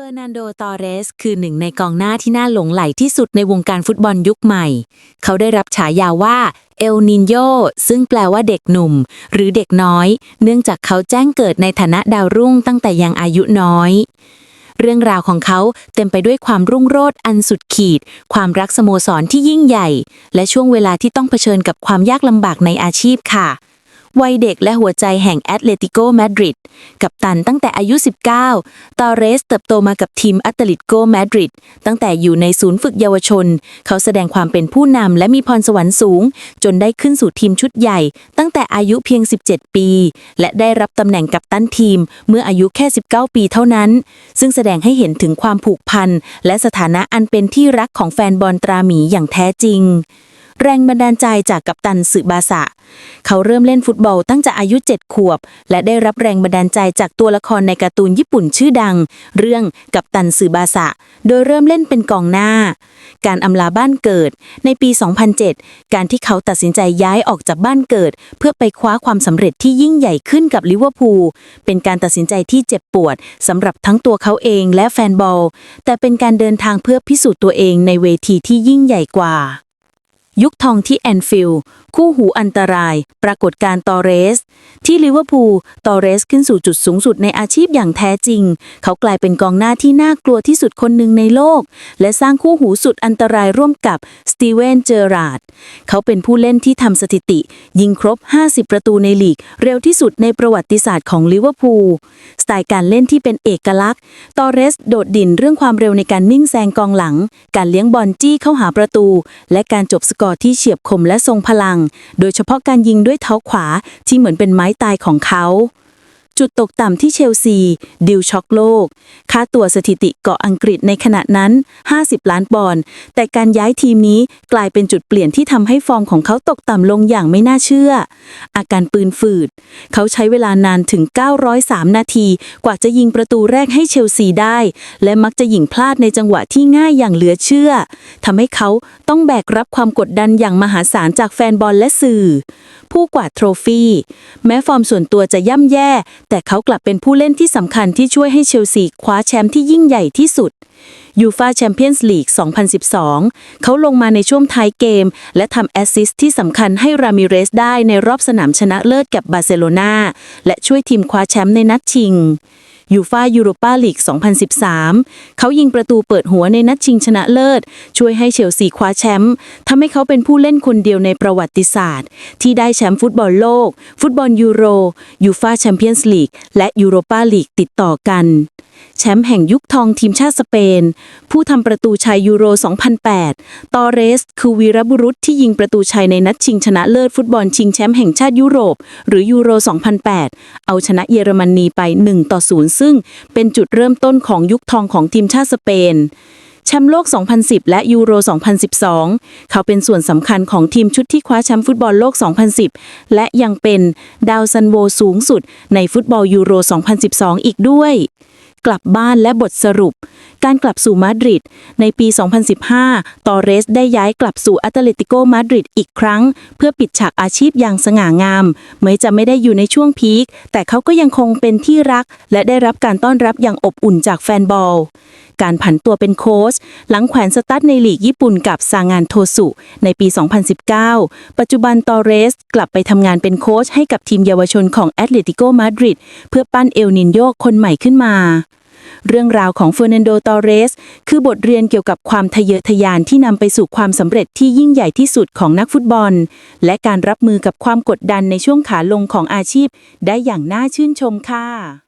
เฟอร์นันโด ตอเรส คือหนึ่งในกองหน้าที่น่าหลงไหลที่สุดในวงการฟุตบอลยุคใหม่ เขาได้รับฉายาว่าเอลนินโยซึ่งแปลว่าเด็กหนุ่ม หรือเด็กน้อย เนื่องจากเขาแจ้งเกิดในฐานะดาวรุ่งตั้งแต่ยังอายุน้อย เรื่องราวของเขาเต็มไปด้วยความรุ่งโรจน์อันสุดขีด ความรักสโมสรที่ยิ่งใหญ่ และช่วงเวลาที่ต้องเผชิญกับความยากลำบากในอาชีพค่ะ วัยเด็กและหัวใจแห่งแอตเลติโกมาดริดกับตันตั้งแต่อายุ 19 ตอเรสเติบโตมากับทีมแอตเลติโกมาดริดตั้งแต่อยู่ในศูนย์ฝึกเยาวชน เขาแสดงความเป็นผู้นำและมีพรสวรรค์สูง จนได้ขึ้นสู่ทีมชุดใหญ่ ตั้งแต่อายุเพียง 17 ปี และได้รับตำแหน่งกัปตันทีม เมื่ออายุแค่ 19 ปีเท่านั้น ซึ่งแสดงให้เห็นถึงความผูกพันและสถานะอันเป็นที่รักของแฟนบอลตราหมีอย่างแท้จริง แรงบันดาลใจจากกัปตันสึบาสะ เขาเริ่มเล่นฟุตบอลตั้งแต่อายุ 7 ขวบ และได้รับแรงบันดาลใจจากตัวละครในการ์ตูนญี่ปุ่นชื่อดัง เรื่องกัปตันสึบาสะ โดยเริ่มเล่นเป็นกองหน้า การอำลาบ้านเกิด ในปี 2007 การที่เขาตัดสินใจย้ายออกจากบ้านเกิด เพื่อไปคว้าความสำเร็จที่ยิ่งใหญ่ขึ้นกับลิเวอร์พูลเป็นการตัดสินใจที่เจ็บปวดสำหรับทั้งตัวเขาเองและแฟนบอล แต่เป็นการเดินทางเพื่อพิสูจน์ตัวเองในเวทีที่ยิ่งใหญ่กว่า ยุคทองที่แอนฟิลด์คู่หูอันตราย ปรากฏการ์ตอเรส ที่ลิเวอร์พูลตอเรสขึ้นสู่จุดสูงสุดในอาชีพอย่างแท้จริง เขากลายเป็นกองหน้าที่น่ากลัวที่สุดคนหนึ่งในโลก และสร้างคู่หูสุดอันตรายร่วมกับสตีเวนเจอราร์ดเขาเป็นผู้เล่นที่ทำสถิติ ยิงครบ 50 ประตูในลีก เร็วที่สุดในประวัติศาสตร์ของลิเวอร์พูลสไตล์การเล่นที่เป็นเอกลักษณ์ตอเรสโดดดิ่นเรื่องความเร็วในการนิ่งแซงกองหลัง การเลี้ยงบอลจี้เข้าหาประตู และการจบสกอร์ที่เฉียบคมและทรงพลัง โดยเฉพาะการยิงด้วยเท้าขวาที่เหมือนเป็นไม้ตายของเขา จุดตกต่ำที่เชลซี ดิวช็อกโลก ค่าตัวสถิติเกาะอังกฤษในขณะนั้น 50 ล้านปอนด์แต่การย้ายทีมนี้กลายเป็นจุดเปลี่ยนที่ทำให้ฟอร์มของเขาตกต่ำลงอย่างไม่น่าเชื่อ อาการปืนฝืด เขาใช้เวลานานถึง 903 นาที กว่าจะยิงประตูแรกให้เชลซีได้ และมักจะยิงพลาดในจังหวะที่ง่ายอย่างเหลือเชื่อทำให้เขาต้องแบกรับความกดดันอย่างมหาศาลจากแฟนบอลและสื่อ ผู้กวาดโทรฟี่ แม้ฟอร์มส่วนตัวจะย่ำแย่แต่เขากลับเป็นผู้เล่นที่สำคัญที่ช่วยให้เชลซีคว้าแชมป์ที่ยิ่งใหญ่ที่สุดยูฟาแชมเปี้ยนส์ลีก 2012 เขาลงมาในช่วงท้ายเกม และทำแอสซิสต์ที่สำคัญให้รามิเรสได้ในรอบสนามชนะเลิศกับบาร์เซโลนาและช่วยทีมคว้าแชมป์ในนัดชิง ยูฟายูโรปาลีก 2013 เขายิงประตูเปิดหัวในนัดชิงชนะเลิศ ช่วยให้เชลซีคว้าแชมป์ทำให้เขาเป็นผู้เล่นคนเดียวในประวัติศาสตร์ ที่ได้แชมป์ฟุตบอลโลก ฟุตบอลยูโรยูฟาแชมเปี้ยนส์ลีกและยูโรปาลีกติดต่อกันแชมป์แห่งยุคทองทีมชาติสเปน ผู้ทำประตูชัยยูโร 2008 ตอเรส คือวีรบุรุษที่ยิงประตูชัยในนัดชิงชนะเลิศฟุตบอลชิงแชมป์แห่งชาติยุโรป หรือยูโร 2008 เอาชนะเยอรมนีไป 1 ต่อ 0ซึ่งเป็นจุดเริ่มต้นของยุคทองของทีมชาติสเปนแชมป์โลก 2010 และยูโร 2012 เขาเป็นส่วนสำคัญของทีมชุดที่คว้าแชมป์ฟุตบอลโลก 2010 และยังเป็นดาวซันโวสูงสุดในฟุตบอลยูโร 2012 อีกด้วย กลับบ้านและบทสรุป การกลับสู่มาดริดในปี 2015 ตอเรสได้ย้ายกลับสู่อัตเลติโกมาดริดอีกครั้ง เพื่อปิดฉากอาชีพอย่างสง่างามเม้จะไม่ได้อยู่ในช่วงพีคแต่เขาก็ยังคงเป็นที่รัก และได้รับการต้อนรับอย่างอบอุ่นจากแฟนบอล การผันตัวเป็นโค้ชหลังแขวนสตั๊ดในลีกญี่ปุ่นกับซางานโทสุ ในปี 2019 ปัจจุบันตอเรสกลับไปทำงานเป็นโค้ชให้กับทีมเยาวชนของแอตเลติโกมาดริดเพื่อปั้นเอลนินโยคนใหม่ขึ้นมาเรื่องราวของเฟอร์นันโด ตอเรส คือบทเรียนเกี่ยวกับความทะเยอทะยานที่นำไปสู่ความสำเร็จที่ยิ่งใหญ่ที่สุดของนักฟุตบอล และการรับมือกับความกดดันในช่วงขาลงของอาชีพ ได้อย่างน่าชื่นชมค่ะ